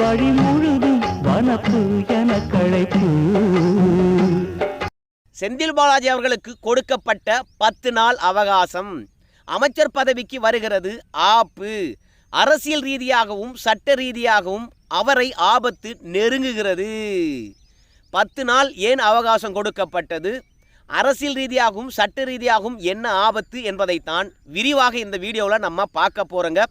வழி முழுதும் வனப்பு என கழைப்பு செந்தில் பாலாஜி அவர்களுக்கு கொடுக்கப்பட்ட பத்து நாள் அவகாசம். அமைச்சர் பதவிக்கு வருகிறது ஆப்பு. அரசியல் ரீதியாகவும் சட்ட ரீதியாகவும் அவரை ஆபத்து நெருங்குகிறது. பத்து நாள் ஏன் அவகாசம் கொடுக்கப்பட்டது? அரசியல் ரீதியாகவும் சட்ட ரீதியாகவும் என்ன ஆபத்து என்பதைத்தான் விரிவாக இந்த வீடியோவில் நம்ம பார்க்க போகிறோங்க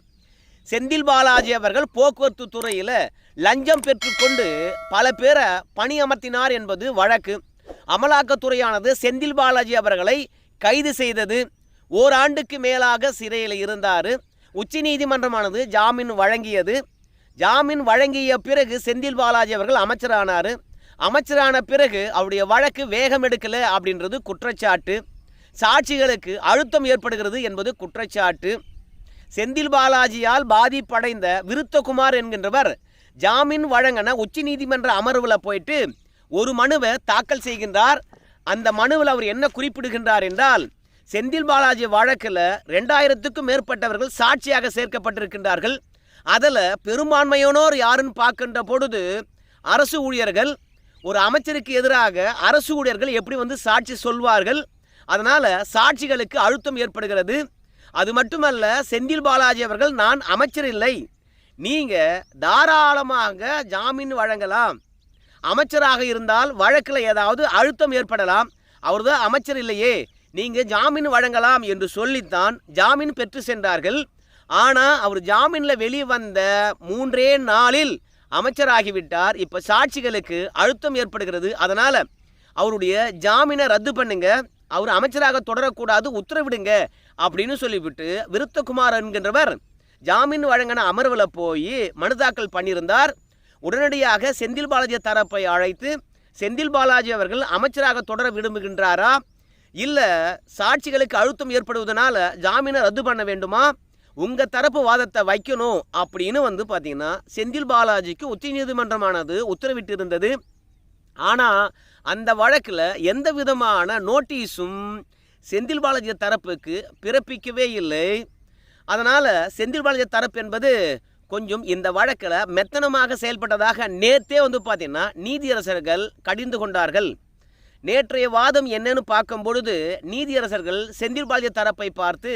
செந்தில் பாலாஜி அவர்கள் போக்குவரத்து துறையில் லஞ்சம் பெற்றுக்கொண்டு பல பேரை பணியமர்த்தினார் என்பது வழக்கு. அமலாக்கத்துறையானது செந்தில் பாலாஜி அவர்களை கைது செய்தது. ஓராண்டுக்கு மேலாக சிறையில் இருந்தார். உச்சநீதிமன்றமானது ஜாமீன் வழங்கியது. ஜாமீன் வழங்கிய பிறகு செந்தில் பாலாஜி அவர்கள் அமைச்சரானார். அமைச்சரான பிறகு அவருடைய வழக்கு வேகம் எடுக்கலை அப்படின்றது குற்றச்சாட்டு. சாட்சிகளுக்கு அழுத்தம் ஏற்படுகிறது என்பது குற்றச்சாட்டு. செந்தில் பாலாஜியால் பாதிப்படைந்த விருத்தகுமார் என்கின்றவர் ஜாமீன் வழங்கின உச்சநீதிமன்ற அமர்வில் போயிட்டு ஒரு மனுவை தாக்கல் செய்கின்றார். அந்த மனுவில் அவர் என்ன குறிப்பிடுகின்றார் என்றால் செந்தில் பாலாஜி வழக்கில் ரெண்டாயிரத்துக்கும் மேற்பட்டவர்கள் சாட்சியாக சேர்க்கப்பட்டிருக்கின்றார்கள். அதில் பெரும்பான்மையானோர் யாருன்னு பார்க்கின்ற பொழுது அரசு ஊழியர்கள் ஒரு அமைச்சருக்கு எதிராக அரசு ஊழியர்கள் எப்படி வந்து சாட்சி சொல்வார்கள்? அதனால் சாட்சிகளுக்கு அழுத்தம் ஏற்படுகிறது. அது மட்டுமல்ல செந்தில் பாலாஜி அவர்கள் நான் அமைச்சர் இல்லை. நீங்கள் தாராளமாக ஜாமீன் வழங்கலாம். அமைச்சராக இருந்தால் வழக்கில் ஏதாவது அழுத்தம் ஏற்படலாம். அவர் தான் அமைச்சர் இல்லையே. நீங்கள் ஜாமீன் வழங்கலாம் என்று சொல்லித்தான் ஜாமீன் பெற்று சென்றார்கள். ஆனால் அவர் ஜாமீனில் வெளிவந்த மூன்றே நாளில் அமைச்சராகிவிட்டார். இப்போ சாட்சிகளுக்கு அழுத்தம் ஏற்படுகிறது. அதனால் அவருடைய ஜாமீனை ரத்து பண்ணுங்க. அவர் அமைச்சராக தொடரக்கூடாது. உத்தரவிடுங்க. அப்படின்னு சொல்லிவிட்டு விருத்தகுமார் என்கின்றவர் ஜாமீன் வழங்கின அமர்வில் போய் மனு தாக்கல் பண்ணியிருந்தார். உடனடியாக செந்தில் பாலாஜி தரப்பை அழைத்து செந்தில் பாலாஜி அவர்கள் அமைச்சராக தொடர விரும்புகின்றாரா? இல்லை சாட்சிகளுக்கு அழுத்தம் ஏற்படுவதனால ஜாமீனை ரத்து பண்ண வேண்டுமா? உங்கள் தரப்பு வாதத்தை வைக்கணும் அப்படின்னு வந்து பார்த்தீங்கன்னா செந்தில் பாலாஜிக்கு உச்சநீதிமன்றமானது உத்தரவிட்டு இருந்தது ஆனால் அந்த வழக்கில் எந்த விதமான நோட்டீஸும் செந்தில் பாலாஜி தரப்புக்கு பிறப்பிக்கவே இல்லை. அதனால் செந்தில் பாலாஜி தரப்பு என்பது கொஞ்சம் இந்த வழக்கில் மெத்தனமாக செயல்பட்டதாக நேற்றே வந்து பார்த்தீங்கன்னா நீதியரசர்கள் கடிந்து கொண்டார்கள். நேற்றைய வாதம் என்னன்னு பார்க்கும் பொழுது நீதியரசர்கள் செந்தில் பாலாஜி தரப்பை பார்த்து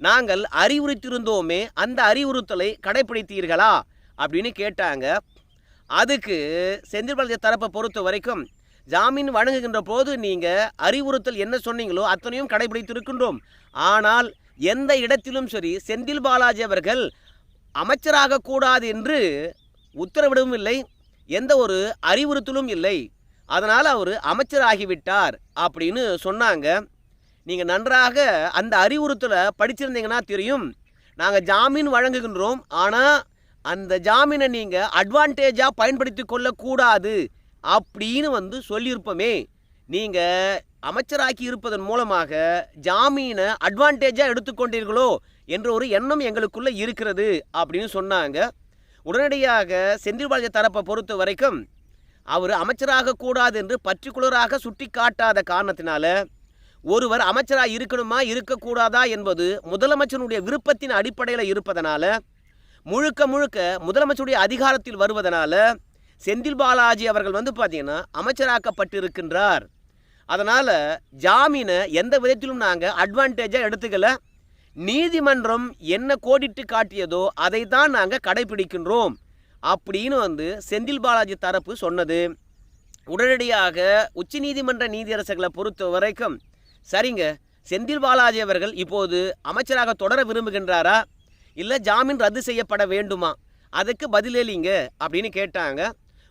நாங்கள் அறிவுறுத்திருந்தோமே அந்த அறிவுறுத்தலை கடைபிடித்தீர்களா அப்படின்னு கேட்டாங்க. அதுக்கு செந்தில் பாலாஜி தரப்பை பொறுத்த வரைக்கும் ஜாமீன் வழங்குகின்ற போது நீங்கள் அறிவுறுத்தல் என்ன சொன்னீங்களோ அத்தனையும் கடைபிடித்திருக்கின்றோம். ஆனால் எந்த இடத்திலும் சரி செந்தில் பாலாஜி அவர்கள் அமைச்சராக கூடாது என்று உத்தரவிடவும் இல்லை எந்த ஒரு அறிவுறுத்தலும் இல்லை. அதனால் அவர் அமைச்சராகிவிட்டார் அப்படின்னு சொன்னாங்க. நீங்கள் நன்றாக அந்த அறிவுறுத்தலை படிச்சிருந்தீங்கன்னா தெரியும். நாங்கள் ஜாமீன் வழங்குகின்றோம். ஆனால் அந்த ஜாமீனை நீங்கள் அட்வான்டேஜாக பயன்படுத்தி கொள்ளக்கூடாது. அப்படின்னு வந்து சொல்லியிருப்போமே. நீங்கள் அமைச்சராக்கி இருப்பதன் மூலமாக ஜாமீனை அட்வான்டேஜாக எடுத்துக்கொண்டீர்களோ என்ற ஒரு எண்ணம் எங்களுக்குள்ளே இருக்கிறது அப்படின்னு சொன்னாங்க. உடனடியாக செந்தில் பாலாஜி தரப்பை பொறுத்த வரைக்கும் அவர் அமைச்சராக கூடாது என்று பர்டிகுலராக சுட்டி காட்டாத காரணத்தினால ஒருவர் அமைச்சராக இருக்கணுமா இருக்கக்கூடாதா என்பது முதலமைச்சருடைய விருப்பத்தின் அடிப்படையில் இருப்பதனால முழுக்க முழுக்க முதலமைச்சருடைய அதிகாரத்தில் வருவதனால செந்தில் பாலாஜி அவர்கள் வந்து பார்த்தீங்கன்னா அமைச்சராக்கப்பட்டிருக்கின்றார். அதனால் ஜாமீனை எந்த விதத்திலும் நாங்கள் அட்வான்டேஜாக எடுத்துக்கல. நீதிமன்றம் என்ன கோடிட்டு காட்டியதோ அதை தான் நாங்கள் கடைபிடிக்கின்றோம். அப்படின்னு வந்து செந்தில் பாலாஜி தரப்பு சொன்னது. உடனடியாக உச்சநீதிமன்ற நீதியரசர்களை பொறுத்த வரைக்கும் சரிங்க செந்தில் பாலாஜி அவர்கள் இப்போது அமைச்சராக தொடர விரும்புகின்றாரா? இல்லை ஜாமீன் ரத்து செய்யப்பட வேண்டுமா? அதுக்கு பதிலளிங்க அப்படின்னு கேட்டாங்க.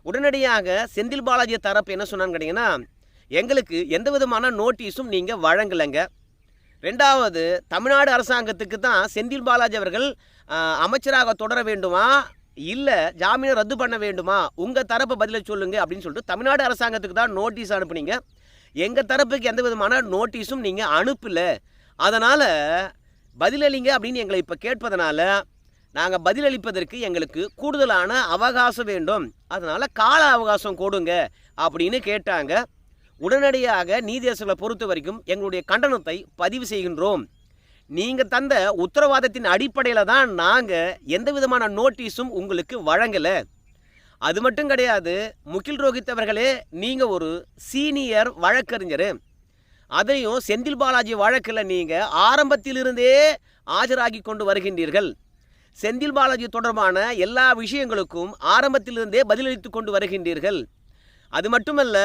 உடனடியாக செந்தில் பாலாஜி தரப்பு என்ன சொன்னான்னு கேட்டிங்கன்னா எங்களுக்கு எந்த விதமான நோட்டீஸும் நீங்கள் வழங்கலைங்க. ரெண்டாவது தமிழ்நாடு அரசாங்கத்துக்கு தான் செந்தில் பாலாஜி அவர்கள் அமைச்சராக தொடர வேண்டுமா? இல்லை ஜாமீனை ரத்து பண்ண வேண்டுமா? உங்கள் தரப்பை பதிலை சொல்லுங்கள் அப்படின்னு சொல்லிட்டு தமிழ்நாடு அரசாங்கத்துக்கு தான் நோட்டீஸ் அனுப்புனீங்க. எங்கள் தரப்புக்கு எந்த விதமான நோட்டீஸும் நீங்கள் அனுப்பலை. அதனால் பதிலளிங்க அப்படின்னு எங்களை இப்போ கேட்பதனால நாங்கள் பதிலளிப்பதற்கு எங்களுக்கு கூடுதலான அவகாசம் வேண்டும். அதனால் கால அவகாசம் கொடுங்க அப்படின்னு கேட்டாங்க. உடனடியாக நீதியரசர்களை பொறுத்த வரைக்கும் எங்களுடைய கண்டனத்தை பதிவு செய்கின்றோம். நீங்கள் தந்த உத்தரவாதத்தின் அடிப்படையில் தான் நாங்கள் எந்த விதமான நோட்டீஸும் உங்களுக்கு வழங்கலை. அது மட்டும் கிடையாது முகில் ரோஹித் அவர்களே நீங்கள் ஒரு சீனியர் வழக்கறிஞர். அதையும் செந்தில் பாலாஜி வழக்கில் நீங்கள் ஆரம்பத்திலிருந்தே ஆஜராகி கொண்டு வருகின்றீர்கள். செந்தில் பாலாஜி தொடர்பான எல்லா விஷயங்களுக்கும் ஆரம்பத்திலிருந்தே பதிலளித்து கொண்டு வருகின்றீர்கள். அது மட்டுமல்ல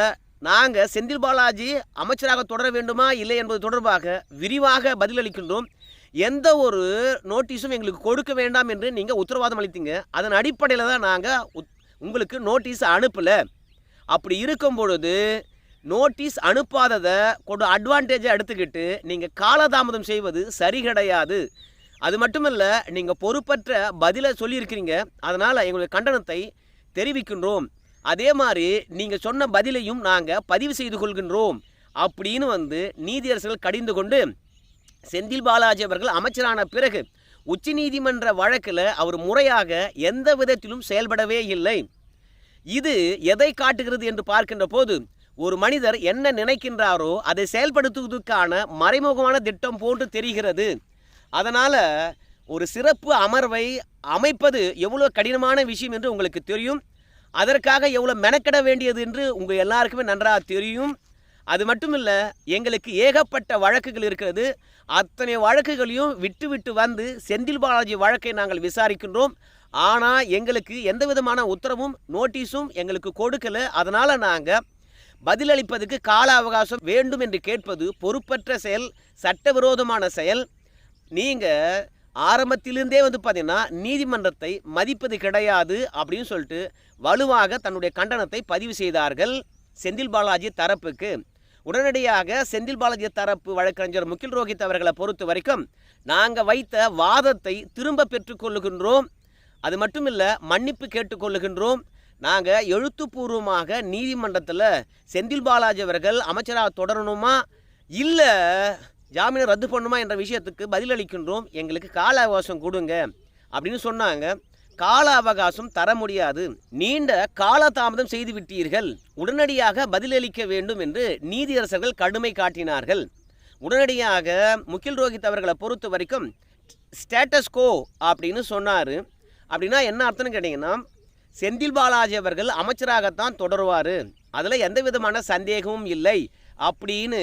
நாங்கள் செந்தில் பாலாஜி அமைச்சராக தொடர வேண்டுமா இல்லை என்பது தொடர்பாக விரிவாக பதிலளிக்கின்றோம். எந்த ஒரு நோட்டீஸும் எங்களுக்கு கொடுக்க வேண்டாம் என்று நீங்கள் உத்தரவாதம் அளித்தீங்க. அதன் அடிப்படையில் தான் நாங்கள் உங்களுக்கு நோட்டீஸ் அனுப்பலை. அப்படி இருக்கும் பொழுது நோட்டீஸ் அனுப்பாததை கொண்டு அட்வான்டேஜை எடுத்துக்கிட்டு நீங்கள் காலதாமதம் செய்வது சரி கிடையாது. அது மட்டுமல்ல நீங்கள் பொறுப்பற்ற பதிலை சொல்லியிருக்கிறீங்க. அதனால் எங்களுடைய கண்டனத்தை தெரிவிக்கின்றோம். அதே மாதிரி நீங்கள் சொன்ன பதிலையும் நாங்கள் பதிவு செய்து கொள்கின்றோம். அப்படின்னு வந்து நீதியரசர்கள் கடிந்து கொண்டு செந்தில் பாலாஜி அவர்கள் அமைச்சரான பிறகு உச்சநீதிமன்ற வழக்கில் அவர் முறையாக எந்த விதத்திலும் செயல்படவே இல்லை. இது எதை காட்டுகிறது என்று பார்க்கின்ற போது ஒரு மனிதர் என்ன நினைக்கின்றாரோ அதை செயல்படுத்துவதற்கான மறைமுகமான திட்டம் போன்று தெரிகிறது. அதனால் ஒரு சிறப்பு அமர்வை அமைப்பது எவ்வளோ கடினமான விஷயம் என்று உங்களுக்கு தெரியும். அதற்காக எவ்வளோ மெனக்கெட வேண்டியது என்று உங்கள் எல்லாருக்குமே நன்றாக தெரியும். அது மட்டும் இல்லை எங்களுக்கு ஏகப்பட்ட வழக்குகள் இருக்கிறது. அத்தனை வழக்குகளையும் விட்டு விட்டு வந்து செந்தில் பாலாஜி வழக்கை நாங்கள் விசாரிக்கின்றோம். ஆனால் எங்களுக்கு எந்த விதமான உத்தரவும் நோட்டீஸும் எங்களுக்கு கொடுக்கல. அதனால் நாங்கள் பதிலளிப்பதற்கு கால அவகாசம் வேண்டும் என்று கேட்பது பொறுப்பற்ற செயல் சட்டவிரோதமான செயல். நீங்கள் ஆரம்பத்திலிருந்தே வந்து பார்த்தீங்கன்னா நீதிமன்றத்தை மதிப்பது கிடையாது அப்படின்னு சொல்லிட்டு வலுவாக தன்னுடைய கண்டனத்தை பதிவு செய்தார்கள் செந்தில் பாலாஜி தரப்புக்கு. உடனடியாக செந்தில் பாலாஜி தரப்பு வழக்கறிஞர் முகில் ரோஹித் அவர்களை பொறுத்த வரைக்கும் நாங்கள் வைத்த வாதத்தை திரும்ப பெற்றுக்கொள்ளுகின்றோம் அது மட்டும் இல்லை மன்னிப்பு கேட்டுக்கொள்ளுகின்றோம் நாங்கள் எழுத்துப்பூர்வமாக நீதிமன்றத்தில் செந்தில் பாலாஜி அவர்கள் அமைச்சராக தொடரணுமா? இல்லை ஜாமீனை ரத்து பண்ணுமா என்ற விஷயத்துக்கு பதிலளிக்கின்றோம். எங்களுக்கு கால அவகாசம் கொடுங்க அப்படின்னு சொன்னாங்க. கால அவகாசம் தர முடியாது. நீண்ட காலதாமதம் செய்து விட்டீர்கள். உடனடியாக பதிலளிக்க வேண்டும் என்று நீதியரசர்கள் கடுமை காட்டினார்கள். உடனடியாக முகில் ரோஹித் அவர்களை பொறுத்த வரைக்கும் ஸ்டேட்டஸ் கோ அப்படின்னு சொன்னார். அப்படின்னா என்ன அர்த்தம்னு கேட்டிங்கன்னா செந்தில் பாலாஜி அவர்கள் அமைச்சராகத்தான் தொடருவார். அதில் எந்த விதமான சந்தேகமும் இல்லை. அப்படின்னு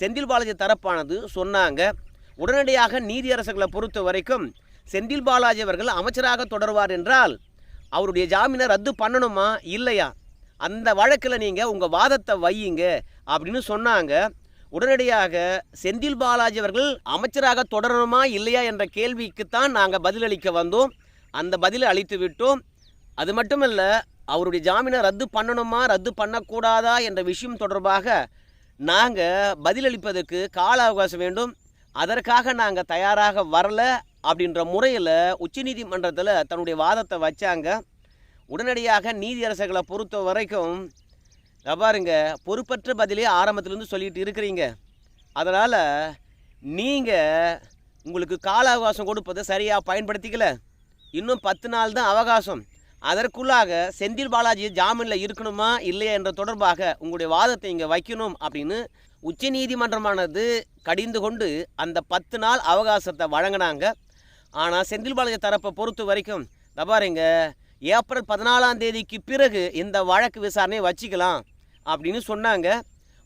செந்தில் பாலாஜி தரப்பானது சொன்னாங்க உடனடியாக நீதியரசர்களை பொறுத்த வரைக்கும் செந்தில் பாலாஜி அவர்கள் அமைச்சராக தொடருவார் என்றால் அவருடைய ஜாமீனை ரத்து பண்ணணுமா? இல்லையா? அந்த வழக்கில் நீங்கள் உங்கள் வாதத்தை வையுங்க அப்படின்னு சொன்னாங்க. உடனடியாக செந்தில் பாலாஜி அவர்கள் அமைச்சராக தொடரணுமா? இல்லையா? என்ற கேள்விக்குத்தான் நாங்கள் பதிலளிக்க வந்தோம். அந்த பதிலை அளித்து விட்டோம். அது மட்டுமல்ல அவருடைய ஜாமீனை ரத்து பண்ணணுமா? ரத்து பண்ணக்கூடாதா? என்ற விஷயம் தொடர்பாக நாங்கள் பதிலளிப்பதற்கு கால அவகாசம் வேண்டும். அதற்காக நாங்கள் தயாராக வரல அப்படின்ற முறையில் உச்சநீதிமன்றத்தில் தன்னுடைய வாதத்தை வச்சாங்க. உடனடியாக நீதியரசர்களை பொறுத்த வரைக்கும் பாருங்க பொறுப்பற்ற பதிலே ஆரம்பத்திலேருந்து சொல்லிட்டு இருக்கிறீங்க. அதனால் நீங்கள் உங்களுக்கு கால அவகாசம் கொடுப்பதை சரியாக பயன்படுத்திக்கல. இன்னும் பத்து நாள் தான் அவகாசம். அதற்குள்ளாக செந்தில் பாலாஜி ஜாமீனில் இருக்கணுமா இல்லையா என்ற தொடர்பாக உங்களுடைய வாதத்தை இங்கே வைக்கணும் அப்படின்னு உச்சநீதிமன்றமானது கடிந்து கொண்டு அந்த பத்து நாள் அவகாசத்தை வழங்கினாங்க. ஆனால் செந்தில் பாலாஜி தரப்பை பொறுத்த வரைக்கும் தபாருங்க ஏப்ரல் பதினாலாம் தேதிக்கு பிறகு இந்த வழக்கு விசாரணையை வச்சுக்கலாம் அப்படின்னு சொன்னாங்க.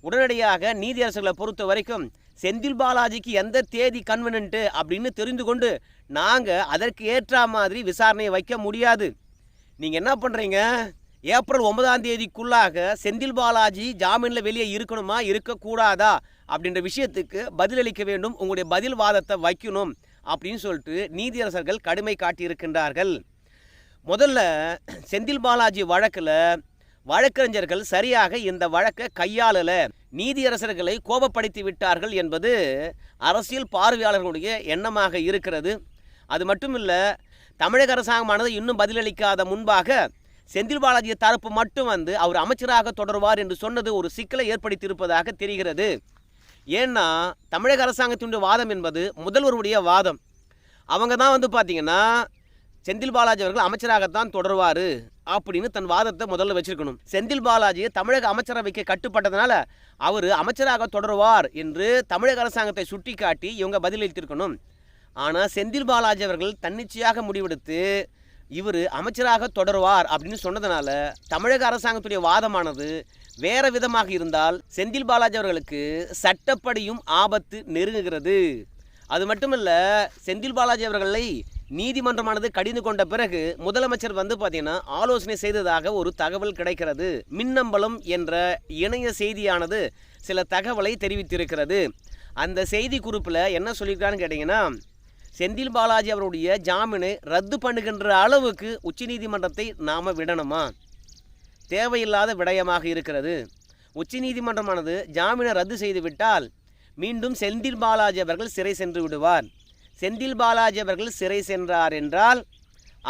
உடனடியாக நீதியரசர்களை பொறுத்த வரைக்கும் செந்தில் பாலாஜிக்கு எந்த தேதி கன்வெனன்ட்டு அப்படின்னு தெரிந்து கொண்டு நாங்கள் அதற்கு ஏற்ற மாதிரி விசாரணையை வைக்க முடியாது. நீங்கள் என்ன பண்ணுறீங்க ஏப்ரல் ஒன்பதாம் தேதிக்குள்ளாக செந்தில் பாலாஜி ஜாமீனில் வெளியே இருக்கணுமா? இருக்கக்கூடாதா? அப்படின்ற விஷயத்துக்கு பதிலளிக்க வேண்டும். உங்களுடைய பதில் வாதத்தை வைக்கணும் அப்படின்னு சொல்லிட்டு நீதியரசர்கள் கடுமை காட்டியிருக்கின்றார்கள். முதல்ல செந்தில் பாலாஜி வழக்கில் வழக்கறிஞர்கள் சரியாக இந்த வழக்கை கையாளல. நீதியரசர்களை கோபப்படுத்தி விட்டார்கள் என்பது அரசியல் பார்வையாளர்களுடைய எண்ணமாக இருக்கிறது. அது மட்டும் இல்லை தமிழக அரசாங்கமானது இன்னும் பதிலளிக்காத முன்பாக செந்தில் பாலாஜி தரப்பு மட்டும் வந்து அவர் அமைச்சராக தொடருவார் என்று சொன்னது ஒரு சிக்கலை ஏற்படுத்தியிருப்பதாக தெரிகிறது. ஏன்னா தமிழக அரசாங்கத்தினுடைய வாதம் என்பது முதல்வருடைய வாதம். அவங்க தான் வந்து பார்த்தீங்கன்னா செந்தில் பாலாஜி அவர்கள் அமைச்சராகத்தான் தொடருவார் அப்படின்னு தன் வாதத்தை முதல்ல வச்சிருக்கணும். செந்தில் பாலாஜி தமிழக அமைச்சரவைக்கு கட்டுப்பட்டதுனால அவர் அமைச்சராக தொடருவார் என்று தமிழக அரசாங்கத்தை சுட்டிக்காட்டி இவங்க பதிலளித்திருக்கணும். ஆனால் செந்தில் பாலாஜி அவர்கள் தன்னிச்சையாக முடிவெடுத்து இவர் அமைச்சராக தொடருவார் அப்படின்னு சொன்னதுனால தமிழக அரசாங்கத்துடைய வாதமானது வேற விதமாக இருந்தால் செந்தில் பாலாஜி அவர்களுக்கு சட்டப்படியும் ஆபத்து நெருங்குகிறது. அது மட்டுமல்ல செந்தில் பாலாஜி அவர்களை நீதிமன்றமானது கடிந்து கொண்ட பிறகு முதலமைச்சர் வந்து பார்த்தீங்கன்னா ஆலோசனை செய்ததாக ஒரு தகவல் கிடைக்கிறது. மின்னம்பலம் என்ற இணைய செய்தியானது சில தகவலை தெரிவித்திருக்கிறது. அந்த செய்தி குறிப்பில் என்ன சொல்லியிருக்கான்னு கேட்டிங்கன்னா செந்தில் பாலாஜி அவருடைய ஜாமீனை ரத்து பண்ணுகின்ற அளவுக்கு உச்சநீதிமன்றத்தை நாம் விடணுமா? தேவையில்லாத விடயமாக இருக்கிறது. உச்சநீதிமன்றமானது ஜாமீனை ரத்து செய்துவிட்டால் மீண்டும் செந்தில் பாலாஜி அவர்கள் சிறை சென்று விடுவார். செந்தில் பாலாஜி அவர்கள் சிறை சென்றார் என்றால்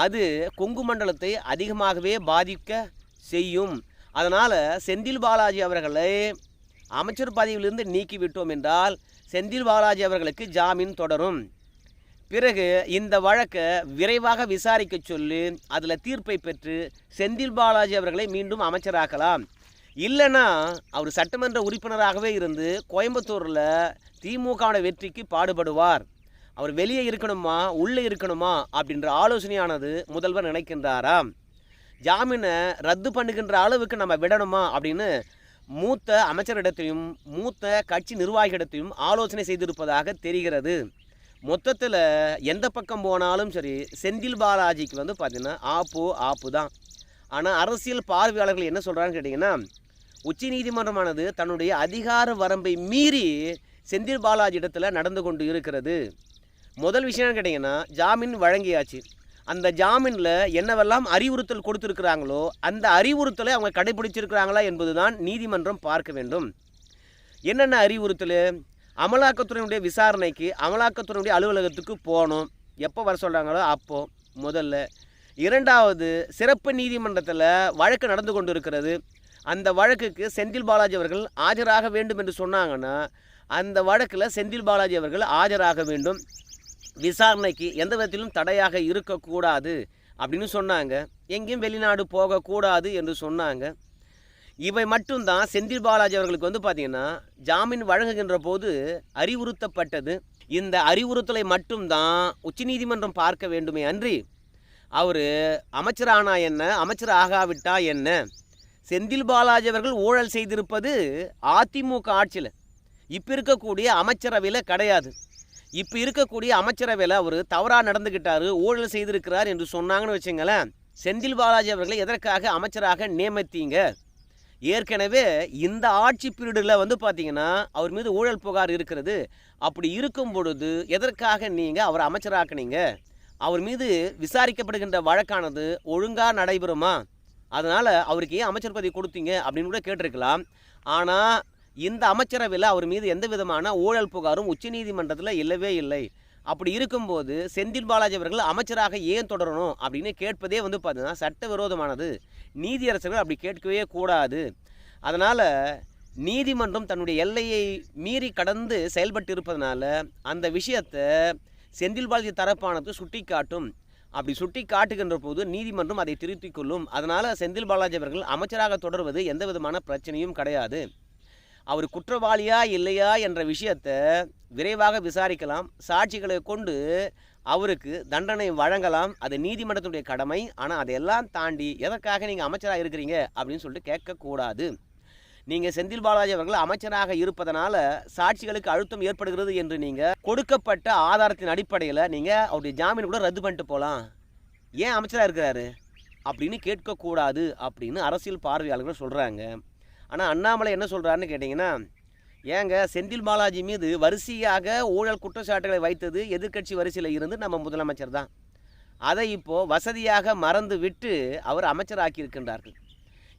அது கொங்கு மண்டலத்தை அதிகமாகவே பாதிக்க செய்யும். அதனால் செந்தில் பாலாஜி அவர்களை அமைச்சர் பதவியிலிருந்து நீக்கிவிட்டோம் என்றால் செந்தில் பாலாஜி அவர்களுக்கு ஜாமீன் தொடரும். பிறகு இந்த வழக்கை விரைவாக விசாரிக்க சொல்லி அதில் தீர்ப்பை பெற்று செந்தில் பாலாஜி அவர்களை மீண்டும் அமைச்சராக்கலாம். இல்லைன்னா அவர் சட்டமன்ற உறுப்பினராகவே இருந்து கோயம்புத்தூரில் திமுகவோட வெற்றிக்கு பாடுபடுவார். அவர் வெளியே இருக்கணுமா உள்ளே இருக்கணுமா அப்படின்ற ஆலோசனையானது முதல்வர் நினைக்கின்றாராம். ஜாமீனை ரத்து பண்ணுகின்ற அளவுக்கு நம்ம விடணுமா அப்படின்னு மூத்த அமைச்சரிடத்தையும் மூத்த கட்சி நிர்வாகியிடத்தையும் ஆலோசனை செய்திருப்பதாக தெரிகிறது. மொத்தத்தில் எந்த பக்கம் போனாலும் சரி செந்தில் பாலாஜிக்கு வந்து பார்த்திங்கன்னா ஆப்பு ஆப்பு தான். ஆனால் அரசியல் பார்வையாளர்கள் என்ன சொல்கிறாங்கன்னு கேட்டிங்கன்னா உச்சநீதிமன்றமானது தன்னுடைய அதிகார வரம்பை மீறி செந்தில் பாலாஜி இடத்துல நடந்து கொண்டு இருக்கிறது. முதல் விஷயம் கேட்டிங்கன்னா ஜாமீன் வழங்கியாச்சு. அந்த ஜாமீனில் என்னவெல்லாம் அறிவுறுத்தல் கொடுத்துருக்குறாங்களோ அந்த அறிவுறுத்தலை அவங்க கடைபிடிச்சிருக்கிறாங்களா என்பதுதான் நீதிமன்றம் பார்க்க வேண்டும். என்னென்ன அறிவுறுத்தல்? அமலாக்கத்துறையினுடைய விசாரணைக்கு அமலாக்கத்துறையுடைய அலுவலகத்துக்கு போகணும் எப்போ வர சொல்கிறாங்களோ அப்போது முதல்ல. இரண்டாவது சிறப்பு நீதிமன்றத்தில் வழக்கு நடந்து கொண்டு இருக்கிறது அந்த வழக்குக்கு செந்தில் பாலாஜி அவர்கள் ஆஜராக வேண்டும் என்று சொன்னாங்கன்னா அந்த வழக்கில் செந்தில் பாலாஜி அவர்கள் ஆஜராக வேண்டும். விசாரணைக்கு எந்த விதத்திலும் தடையாக இருக்கக்கூடாது அப்படின்னு சொன்னாங்க. எங்கேயும் வெளிநாடு போகக்கூடாது என்று சொன்னாங்க. இவை மட்டும்தான் செந்தில் பாலாஜி அவர்களுக்கு வந்து பார்த்தீங்கன்னா ஜாமீன் வழங்குகின்ற போது அறிவுறுத்தப்பட்டது. இந்த அறிவுறுத்தலை மட்டும்தான் உச்சநீதிமன்றம் பார்க்க வேண்டுமே அன்றி அவர் அமைச்சரானா என்ன அமைச்சர் ஆகாவிட்டா என்ன? செந்தில் பாலாஜி அவர்கள் ஊழல் செய்திருப்பது அதிமுக ஆட்சியில். இப்போ இருக்கக்கூடிய அமைச்சரவையில் கிடையாது. இப்போ இருக்கக்கூடிய அமைச்சரவையில் அவர் தவறாக நடந்துக்கிட்டார் ஊழல் செய்திருக்கிறார் என்று சொன்னாங்கன்னு வச்சுங்களேன் செந்தில் பாலாஜி அவர்களை எதற்காக அமைச்சராக நியமித்தீங்க? ஏற்கனவே இந்த ஆட்சி பீரியடில் வந்து பார்த்தீங்கன்னா அவர் மீது ஊழல் புகார் இருக்கிறது. அப்படி இருக்கும் பொழுது எதற்காக நீங்கள் அவர் அமைச்சராக்குனீங்க? அவர் மீது விசாரிக்கப்படுகின்ற வழக்கானது ஒழுங்காக நடைபெறுமா? அதனால் அவருக்கு ஏன் அமைச்சர் பதவி கொடுத்தீங்க அப்படின்னு கூட கேட்டிருக்கலாம். ஆனால் இந்த அமைச்சரவையில் அவர் மீது எந்த விதமான ஊழல் புகாரும் உச்சநீதிமன்றத்தில் இல்லவே இல்லை. அப்படி இருக்கும்போது செந்தில் பாலாஜி அவர்கள் அமைச்சராக ஏன் தொடரணும் அப்படின்னு கேட்பதே வந்து பார்த்தீங்கன்னா சட்டவிரோதமானது. நீதியரசர்கள் அப்படி கேட்கவே கூடாது. அதனால் நீதிமன்றம் தன்னுடைய எல்லையை மீறி கடந்து செயல்பட்டு இருப்பதனால அந்த விஷயத்தை செந்தில் பாலாஜி தரப்பானது சுட்டி காட்டும் அப்படி சுட்டி காட்டுகின்ற போது நீதிமன்றம் அதை திருத்திக் கொள்ளும். அதனால் செந்தில் பாலாஜி அவர்கள் அமைச்சராக தொடர்வது எந்த விதமான பிரச்சனையும் கிடையாது. அவர் குற்றவாளியா இல்லையா என்ற விஷயத்தை விரைவாக விசாரிக்கலாம். சாட்சிகளை கொண்டு அவருக்கு தண்டனை வழங்கலாம். அது நீதிமன்றத்துடைய கடமை. ஆனால் அதையெல்லாம் தாண்டி எதற்காக நீங்கள் அமைச்சராக இருக்கிறீங்க அப்படின்னு சொல்லிட்டு கேட்கக்கூடாது நீங்கள் செந்தில் பாலாஜி அவர்கள் அமைச்சராக இருப்பதனால சாட்சிகளுக்கு அழுத்தம் ஏற்படுகிறது என்று நீங்கள் கொடுக்கப்பட்ட ஆதாரத்தின் அடிப்படையில் நீங்கள் அவருடைய ஜாமீன் கூட ரத்து பண்ணிட்டு போகலாம் ஏன் அமைச்சராக இருக்கிறாரு? அப்படின்னு கேட்கக்கூடாது அப்படின்னு அரசியல் பார்வையாளர்கள் சொல்கிறாங்க ஆனால் அண்ணாமலை என்ன சொல்கிறாருன்னு கேட்டிங்கன்னா ஏங்க செந்தில் பாலாஜி மீது வரிசையாக ஊழல் குற்றச்சாட்டுகளை வைத்தது எதிர்க்கட்சி வரிசையில் இருந்து நம்ம முதலமைச்சர் தான். அதை இப்போது வசதியாக மறந்து விட்டு அவர் அமைச்சராக்கி இருக்கின்றார்கள்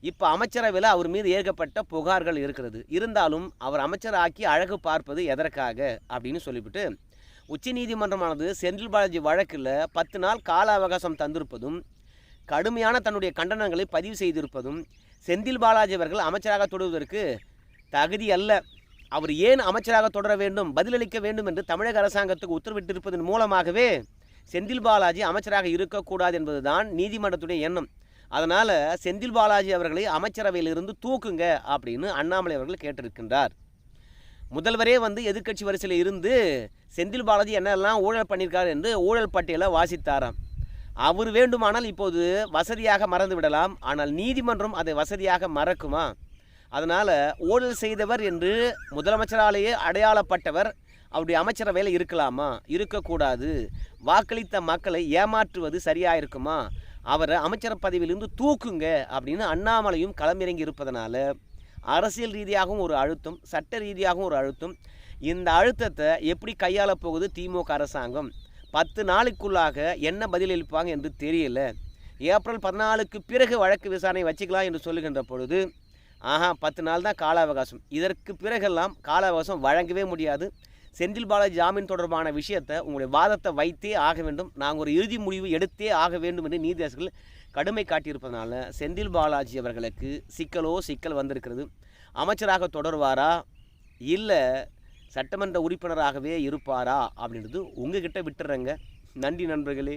இப்போ அமைச்சரவையில் அவர் மீது ஏற்கப்பட்ட புகார்கள் இருக்கிறது. இருந்தாலும் அவர் அமைச்சராக்கி அழகு பார்ப்பது எதற்காக அப்படின்னு சொல்லிவிட்டு உச்சநீதிமன்றமானது செந்தில் பாலாஜி வழக்கில் பத்து நாள் கால அவகாசம் தந்திருப்பதும் கடுமையான தன்னுடைய கண்டனங்களை பதிவு செய்திருப்பதும் செந்தில் பாலாஜி அவர்கள் அமைச்சராக தொடர்வதற்கு தகுதி அல்ல. அவர் ஏன் அமைச்சராக தொடர வேண்டும் பதிலளிக்க வேண்டும் என்று தமிழக அரசாங்கத்துக்கு உத்தரவிட்டிருப்பதன் மூலமாகவே செந்தில் பாலாஜி அமைச்சராக இருக்கக்கூடாது என்பதுதான் நீதிமன்றத்துடைய எண்ணம். அதனால் செந்தில் பாலாஜி அவர்களை அமைச்சரவையிலிருந்து தூக்குங்க அப்படின்னு அண்ணாமலை அவர்கள் கேட்டிருக்கின்றார். முதல்வரே வந்து எதிர்க்கட்சி வரிசையில் இருந்து செந்தில் பாலாஜி என்னெல்லாம் ஊழல் பண்ணியிருக்காரு என்று ஊழல் பட்டியலை வாசித்தாராம். அவர் வேண்டுமானால் இப்போது வசதியாக மறந்து விடலாம். ஆனால் நீதிமன்றம் அதை வசதியாக மறக்குமா? அதனால் ஊழல் செய்தவர் என்று முதலமைச்சராலேயே அடையாளப்பட்டவர் அவருடைய அமைச்சரவையில் இருக்கலாமா? இருக்கக்கூடாது. வாக்களித்த மக்களை ஏமாற்றுவது சரியாக இருக்குமா அவரை அமைச்சர் பதவியிலிருந்து தூக்குங்க அப்படின்னு அண்ணாமலையும் களமிறங்கி இருப்பதனால அரசியல் ரீதியாகவும் ஒரு அழுத்தம் சட்ட ரீதியாகவும் ஒரு அழுத்தம். இந்த அழுத்தத்தை எப்படி கையாள போகுது திமுக அரசாங்கம்? பத்து நாளுக்குள்ளாக என்ன பதிலளிப்பாங்க என்று தெரியல. ஏப்ரல் பதினாலுக்கு பிறகு வழக்கு விசாரணை வச்சுக்கலாம் என்று சொல்லுகின்ற பொழுது ஆஹா பத்து நாள் தான் கால அவகாசம் இதற்கு பிறகெல்லாம் கால அவகாசம் வழங்கவே முடியாது. செந்தில் பாலாஜி ஜாமீன் தொடர்பான விஷயத்தை உங்களுடைய வாதத்தை வைத்தே ஆக வேண்டும். நாங்கள் ஒரு இறுதி முடிவு எடுத்தே ஆக வேண்டும் என்று நீதியரசர்கள் கடுமை காட்டியிருப்பதனால செந்தில் பாலாஜி அவர்களுக்கு சிக்கலோ சிக்கல் வந்திருக்கிறது. அமைச்சராக தொடர்வாரா? இல்லை சட்டமன்ற உறுப்பினராகவே இருப்பாரா அப்படின்றது உங்ககிட்ட விட்டுறேங்க. நன்றி நண்பர்களே.